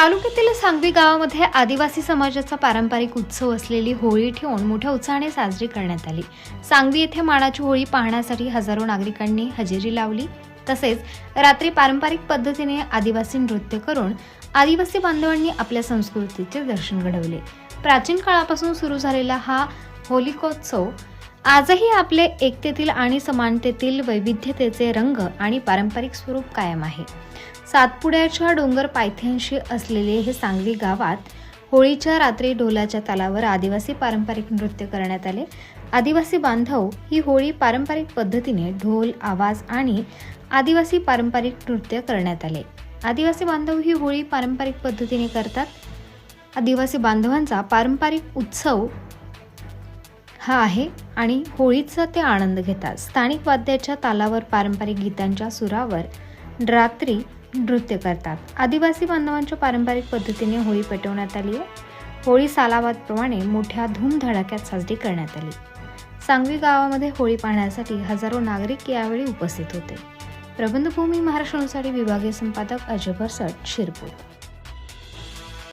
तालुक्यातील सांगवी गावामध्ये आदिवासी समाजाचा पारंपरिक उत्सव असलेली होळी ठेवून मोठ्या उत्साहाने साजरी करण्यात आली. सांगवी येथे मानाची होळी पाहण्यासाठी हजारो नागरिकांनी हजेरी लावली. तसेच रात्री पारंपरिक पद्धतीने आदिवासी नृत्य करून आदिवासी बांधवांनी आपल्या संस्कृतीचे दर्शन घडवले. प्राचीन काळापासून सुरू झालेला हा होलिकोत्सव आजही आपले एकतेतील आणि समानतेतील वैविध्यतेचे रंग आणि पारंपरिक स्वरूप कायम आहे. सातपुड्याच्या डोंगर पायथ्यांशी असलेले हे सांगली गावात होळीच्या रात्री ढोलाच्या तालावर आदिवासी पारंपरिक नृत्य करण्यात आले. आदिवासी बांधव ही होळी पारंपरिक पद्धतीने ढोल आवाज आणि आदिवासी पारंपरिक नृत्य करण्यात आले. आदिवासी बांधव ही होळी पारंपरिक पद्धतीने करतात. आदिवासी बांधवांचा पारंपरिक उत्सव हा आहे. आणि होळीचा ते आनंद घेतात. स्थानिक वाद्याच्या तालावर पारंपरिक गीतांच्या सुरावर रात्री नृत्य करतात. आदिवासी बांधवांच्या पारंपरिक पद्धतीने होळी पेटवण्यात आली आहे. होळी सालावादप्रमाणे मोठ्या धूमधडाक्यात साजरी करण्यात आली. सांगवी गावामध्ये होळी पाहण्यासाठी हजारो नागरिक यावेळी उपस्थित होते. प्रबंधभूमी महाराष्ट्रानुसारी विभागीय संपादक अजय भरसट शिरपूर